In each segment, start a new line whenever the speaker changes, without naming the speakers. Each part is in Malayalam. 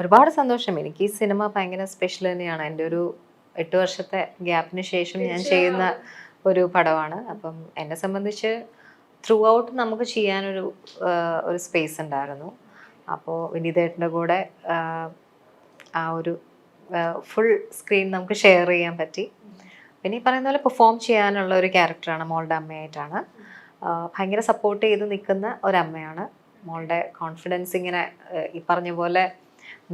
ഒരുപാട് സന്തോഷം. എനിക്ക് ഈ സിനിമ ഭയങ്കര സ്പെഷ്യൽ തന്നെയാണ്. എന്റെ ഒരു എട്ട് വർഷത്തെ ഗ്യാപ്പിന് ശേഷം ഞാൻ ചെയ്യുന്ന ഒരു പടമാണ്. അപ്പം എന്നെ സംബന്ധിച്ച് ത്രൂ ഔട്ട് നമുക്ക് ചെയ്യാനൊരു ഒരു സ്പേസ് ഉണ്ടായിരുന്നു. അപ്പോൾ വിനീതേട്ടന്റെ കൂടെ ആ ഒരു ഫുൾ സ്ക്രീൻ നമുക്ക് ഷെയർ ചെയ്യാൻ പറ്റി. പിന്നെ ഈ പറയുന്ന പോലെ പെർഫോം ചെയ്യാനുള്ള ഒരു ക്യാരക്ടറാണ് മോളുടെ അമ്മയായിട്ടാണ്. ഭയങ്കര സപ്പോർട്ട് ചെയ്ത് നിൽക്കുന്ന ഒരമ്മയാണ്. മോളുടെ കോൺഫിഡൻസ് ഇങ്ങനെ ഈ പറഞ്ഞ പോലെ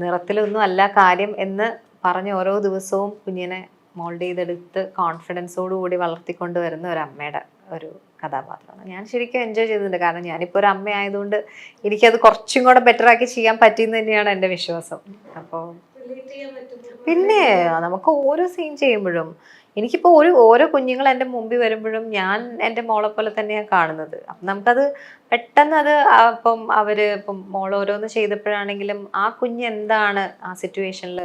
നിറത്തിലൊന്നും അല്ല കാര്യം എന്ന് പറഞ്ഞ് ഓരോ ദിവസവും കുഞ്ഞിനെ മോൾഡ് ചെയ്തെടുത്ത് കോൺഫിഡൻസോടുകൂടി വളർത്തിക്കൊണ്ട് വരുന്ന ഒരു അമ്മയുടെ ഒരു കഥാപാത്രമാണ്. ഞാൻ ശരിക്കും എൻജോയ് ചെയ്തിട്ടുണ്ട്. കാരണം ഞാനിപ്പോൾ ഒരു അമ്മയായതുകൊണ്ട് എനിക്കത് കുറച്ചും കൂടെ ബെറ്ററാക്കി ചെയ്യാൻ പറ്റിയെന്ന് തന്നെയാണ് എന്റെ വിശ്വാസം. അപ്പോൾ പിന്നെ നമുക്ക് ഓരോ സീൻ ചെയ്യുമ്പോഴും എനിക്കിപ്പോൾ ഒരു ഓരോ കുഞ്ഞുങ്ങൾ എന്റെ മുമ്പിൽ വരുമ്പോഴും ഞാൻ എന്റെ മോളെ പോലെ തന്നെയാണ് കാണുന്നത്. അപ്പം നമുക്കത് പെട്ടെന്ന് അത് അപ്പം അവർ ഇപ്പം മോൾ ഓരോന്ന് ചെയ്തപ്പോഴാണെങ്കിലും ആ കുഞ്ഞ് എന്താണ് ആ സിറ്റുവേഷനിൽ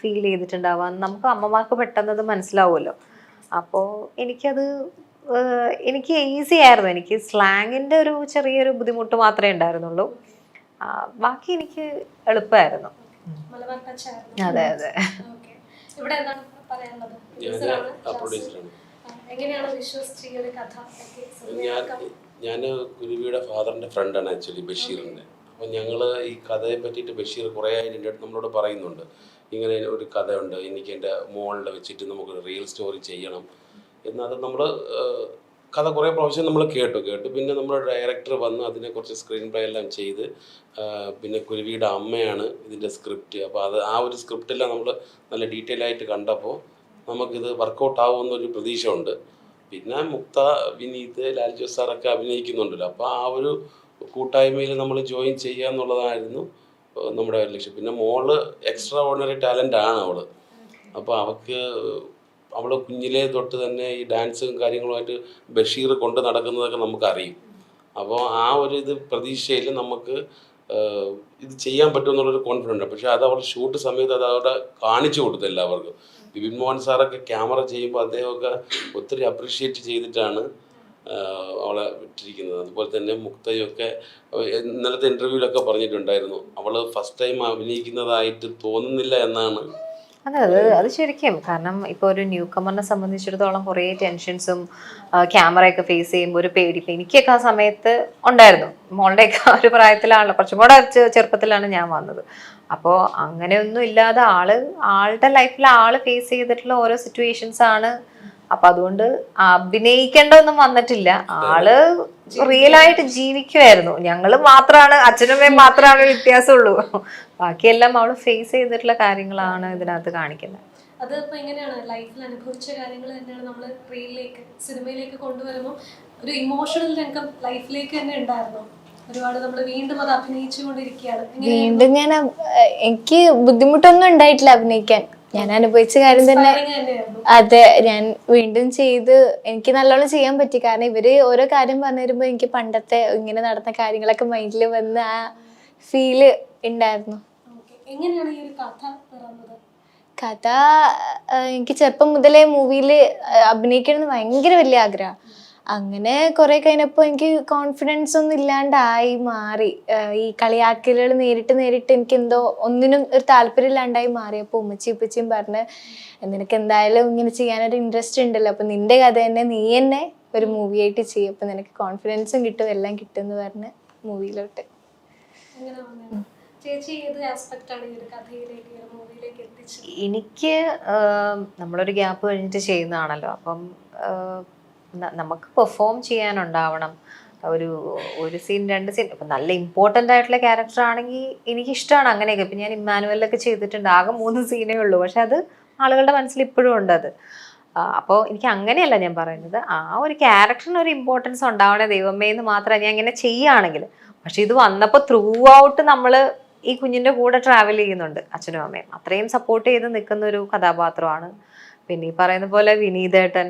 ഫീൽ ചെയ്തിട്ടുണ്ടാവുക നമുക്ക് അമ്മമാർക്ക് പെട്ടെന്ന് അത് മനസ്സിലാവുമല്ലോ. അപ്പോൾ എനിക്കത് എനിക്ക് ഈസി ആയിരുന്നു. എനിക്ക് സ്ലാങ്ങിന്റെ ഒരു ചെറിയൊരു ബുദ്ധിമുട്ട് മാത്രമേ ഉണ്ടായിരുന്നുള്ളൂ. ബാക്കി എനിക്ക് എളുപ്പമായിരുന്നു.
മലബാർ ടച്ച് ആയിരുന്നു
അതെ അതെ.
ഓക്കെ. ഇവിടെ എന്താണ് പറയാനുള്ളത്? എങ്ങനെയാണ് വിശ്വസിച്ച് ഈ ഒരു കഥ
ഞാൻ കുരുവിയുടെ ഫാദറിന്റെ ഫ്രണ്ടാണ് ആക്ച്വലി ബഷീറിന്റെ. അപ്പോൾ ഞങ്ങൾ ഈ കഥയെ പറ്റിയിട്ട് ബഷീർ കുറേ ആയിട്ട് എന്റെ അടുത്ത് നമ്മളോട് പറയുന്നുണ്ട്. ഇങ്ങനെ ഒരു കഥയുണ്ട് എനിക്ക് എന്റെ മോളിൽ വെച്ചിട്ട് നമുക്ക് റിയൽ സ്റ്റോറി ചെയ്യണം. എന്നത് നമ്മൾ കഥ കുറേ പ്രാവശ്യം നമ്മൾ കേട്ടു. കേട്ടു. പിന്നെ നമ്മുടെ ഡയറക്ടർ വന്ന് അതിനെക്കുറിച്ച് സ്ക്രീൻ പ്ലേ എല്ലാം ചെയ്ത് പിന്നെ കുരുവിയുടെ അമ്മയാണ് ഇതിന്റെ സ്ക്രിപ്റ്റ് അപ്പോൾ അത് ആ ഒരു സ്ക്രിപ്റ്റെല്ലാം നമ്മൾ നല്ല ഡീറ്റെയിൽ ആയിട്ട് കണ്ടപ്പോൾ നമുക്കിത് വർക്കൗട്ട് ആവുമെന്നൊരു പ്രതീക്ഷ ഉണ്ട് പിന്നെ മുക്ത വിനീത് ലാൽ ജോസ് സാറൊക്കെ അഭിനയിക്കുന്നുണ്ടല്ലോ. അപ്പോൾ ആ ഒരു കൂട്ടായ്മയിൽ നമ്മൾ ജോയിൻ ചെയ്യുക എന്നുള്ളതായിരുന്നു നമ്മുടെ ലക്ഷ്യം. പിന്നെ മോൾ എക്സ്ട്രാ ഓർഡിനറി ടാലന്റ് ആണ് അവൾ അപ്പോൾ അവൾക്ക് അവൾ കുഞ്ഞിലേ തൊട്ട് തന്നെ ഈ ഡാൻസും കാര്യങ്ങളുമായിട്ട് ബഷീർ കൊണ്ട് നടക്കുന്നതൊക്കെ നമുക്കറിയും. അപ്പോൾ ആ ഒരു ഇത് പ്രതീക്ഷയിൽ നമുക്ക് ഇത് ചെയ്യാൻ പറ്റുമെന്നുള്ളൊരു കോൺഫിഡന്റ് പക്ഷേ അത് അവൾ ഷൂട്ട് സമയത്ത് അത് അവിടെ കാണിച്ചു കൊടുത്തു എല്ലാവർക്കും ബിപിൻ മോഹൻ സാറൊക്കെ ക്യാമറ ചെയ്യുമ്പോൾ അദ്ദേഹമൊക്കെ ഒത്തിരി അപ്രീഷിയേറ്റ് ചെയ്തിട്ടാണ് അവളെ വിട്ടിരിക്കുന്നത്. അതുപോലെ തന്നെ മുക്തയൊക്കെ ഇന്നലത്തെ ഇന്റർവ്യൂവിലൊക്കെ പറഞ്ഞിട്ടുണ്ടായിരുന്നു. അവൾ ഫസ്റ്റ് ടൈം അഭിനയിക്കുന്നതായിട്ട് തോന്നുന്നില്ല എന്നാണ്
അതെ അത് അത് ശരിക്കും. കാരണം ഇപ്പോൾ ഒരു ന്യൂ കമറിനെ സംബന്ധിച്ചിടത്തോളം കുറേ ടെൻഷൻസും ക്യാമറയൊക്കെ ഫേസ് ചെയ്യുമ്പോൾ ഒരു പേടി. ഇപ്പം എനിക്കൊക്കെ ആ സമയത്ത് ഉണ്ടായിരുന്നു. മോളുടെയൊക്കെ ഒരു പ്രായത്തിലാണല്ലോ. കുറച്ചും കൂടെ ചെറുപ്പത്തിലാണ് ഞാൻ വന്നത്. അപ്പോൾ അങ്ങനെയൊന്നും ഇല്ലാതെ ആൾ ആളുടെ ലൈഫിൽ ആൾ ഫേസ് ചെയ്തിട്ടുള്ള ഓരോ സിറ്റുവേഷൻസ് ആണ് അപ്പൊ അതുകൊണ്ട് അഭിനയിക്കേണ്ടതൊന്നും വന്നിട്ടില്ല. ആൾ റിയൽ ആയിട്ട് ജീവിക്കുമായിരുന്നു ഞങ്ങൾ മാത്രമാണ് അച്ഛനമ്മയും മാത്രമാണ് വ്യത്യാസമുള്ളൂ. ബാക്കിയെല്ലാം അവൾ ഫേസ് ചെയ്തിട്ടുള്ള കാര്യങ്ങളാണ് ഇതിനകത്ത് കാണിക്കുന്നത്.
അത് ഇപ്പൊ എങ്ങനെയാണ്? ലൈഫിൽ അനുഭവിച്ച കാര്യങ്ങൾ തന്നെയാണ് നമ്മൾ റീലിലേക്ക് സിനിമയിലേക്ക് കൊണ്ടുവരുമ്പോൾ ഒരു ഇമോഷണൽ രംഗം ലൈഫിലേക്ക് തന്നെ ഉണ്ടായിരുന്നു. ഒരുപാട് നമ്മൾ വീണ്ടും അത് അഭിനയിച്ചുകൊണ്ടിരിക്കുകയാണ്.
വീണ്ടും ഞാൻ എനിക്ക് ബുദ്ധിമുട്ടൊന്നും ഉണ്ടായിട്ടില്ല അഭിനയിക്കാൻ. ഞാൻ അനുഭവിച്ച കാര്യം തന്നെ അതെ ഞാൻ വീണ്ടും ചെയ്ത് എനിക്ക് നല്ലോണം ചെയ്യാൻ പറ്റി. കാരണം ഇവർ ഓരോ കാര്യം പറഞ്ഞു തരുമ്പോ എനിക്ക് പണ്ടത്തെ ഇങ്ങനെ നടന്ന കാര്യങ്ങളൊക്കെ മൈൻഡിൽ വന്ന് ആ ഫീൽ ഉണ്ടായിരുന്നു
എങ്ങനെയാണ് ഈ ഒരു കഥ
കഥ എനിക്ക് ചെറുപ്പം മുതലേ മൂവിയിൽ അഭിനയിക്കണം എന്ന് ഭയങ്കര വലിയ ആഗ്രഹം അങ്ങനെ കുറെ കഴിഞ്ഞപ്പോൾ എനിക്ക് കോൺഫിഡൻസ് ഒന്നും ഇല്ലാണ്ടായി മാറി. ഈ കളിയാക്കലുകൾ നേരിട്ട് നേരിട്ട് എനിക്ക് എന്തോ ഒന്നിനും ഒരു താല്പര്യം ഇല്ലാണ്ടായി മാറി. അപ്പോൾ ഉമ്മച്ചി ഉപ്പച്ചിയും പറഞ്ഞ് നിനക്ക് എന്തായാലും ഇങ്ങനെ ചെയ്യാനൊരു ഇൻട്രസ്റ്റ് ഉണ്ടല്ലോ. അപ്പം നിന്റെ കഥ തന്നെ നീ തന്നെ ഒരു മൂവി ആയിട്ട് ചെയ്യും. അപ്പം നിനക്ക് കോൺഫിഡൻസും കിട്ടും എല്ലാം കിട്ടും എന്ന് പറഞ്ഞ് മൂവിയിലോട്ട്
എനിക്ക് നമ്മളൊരു ഗ്യാപ്പ് കഴിഞ്ഞിട്ട് ചെയ്യുന്നതാണല്ലോ. അപ്പം നമുക്ക് പെർഫോം ചെയ്യാനുണ്ടാവണം. ഒരു ഒരു സീൻ രണ്ട് സീൻ ഇപ്പം നല്ല ഇമ്പോർട്ടന്റ് ആയിട്ടുള്ള ക്യാരക്ടർ ആണെങ്കിൽ എനിക്കിഷ്ടമാണ് അങ്ങനെയൊക്കെ. ഇപ്പം ഞാൻ ഇമ്മാനുവലൊക്കെ ചെയ്തിട്ടുണ്ട്. ആകെ മൂന്ന് സീനേ ഉള്ളൂ. പക്ഷെ അത് ആളുകളുടെ മനസ്സിൽ ഇപ്പോഴും ഉണ്ട് അത്. അപ്പോൾ എനിക്ക് അങ്ങനെയല്ല ഞാൻ പറയുന്നത്. ആ ഒരു ക്യാരക്ടറിന് ഒരു ഇമ്പോർട്ടൻസ് ഉണ്ടാവണേ ദൈവമേ എന്ന് മാത്രമേ ഞാൻ ഇങ്ങനെ ചെയ്യുകയാണെങ്കിൽ പക്ഷെ ഇത് വന്നപ്പോൾ ത്രൂ ഔട്ട് നമ്മൾ ഈ കുഞ്ഞിന്റെ കൂടെ ട്രാവൽ ചെയ്യുന്നുണ്ട് അച്ഛനും അമ്മയും. അത്രയും സപ്പോർട്ട് ചെയ്ത് നിൽക്കുന്ന ഒരു കഥാപാത്രമാണ്. പിന്നെ ഈ പറയുന്ന പോലെ വിനീതേട്ടൻ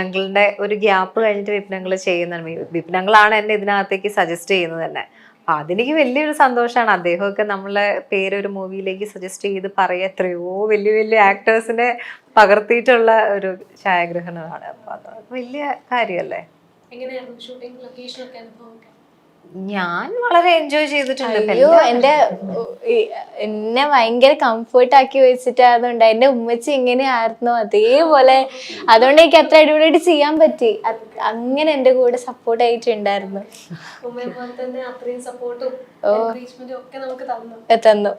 അങ്കിളിന്റെ ഒരു ഗ്യാപ്പ് കഴിഞ്ഞിട്ട് വിപിനങ്ങൾ ചെയ്യുന്നതാണ്. വിപിനങ്ങളാണ് എന്നെ ഇതിനകത്തേക്ക് സജസ്റ്റ് ചെയ്യുന്നത് തന്നെ. അപ്പം അതെനിക്ക് വലിയൊരു സന്തോഷമാണ്. അദ്ദേഹമൊക്കെ നമ്മളെ പേര് ഒരു മൂവിയിലേക്ക് സജസ്റ്റ് ചെയ്ത് പറയുക എത്രയോ വലിയ വലിയ ആക്ടേഴ്സിനെ പകർത്തിയിട്ടുള്ള ഒരു ഛായാഗ്രഹണമാണ് അപ്പം അത് വലിയ കാര്യമല്ലേ?
ഷൂട്ടിംഗ്
ഞാൻ വളരെ എൻജോയ് ചെയ്തിട്ടുണ്ട്.
അയ്യോ എന്റെ എന്നെ ഭയങ്കര കംഫർട്ട് ആക്കി വെച്ചിട്ടായതുകൊണ്ട് എന്റെ ഉമ്മച്ചി എങ്ങനെയായിരുന്നു അതേപോലെ അതുകൊണ്ട് എനിക്ക് അത്ര അടിപൊളിയായിട്ട് ചെയ്യാൻ പറ്റി. അങ്ങനെ എന്റെ കൂടെ സപ്പോർട്ട് ആയിട്ടുണ്ടായിരുന്നു.
ഉമ്മയെ പോലെ തന്നെ അത്രയും സപ്പോർട്ടും എൻകറേജ്മെന്റും ഒക്കെ നമുക്ക് തന്നു.
തന്നു.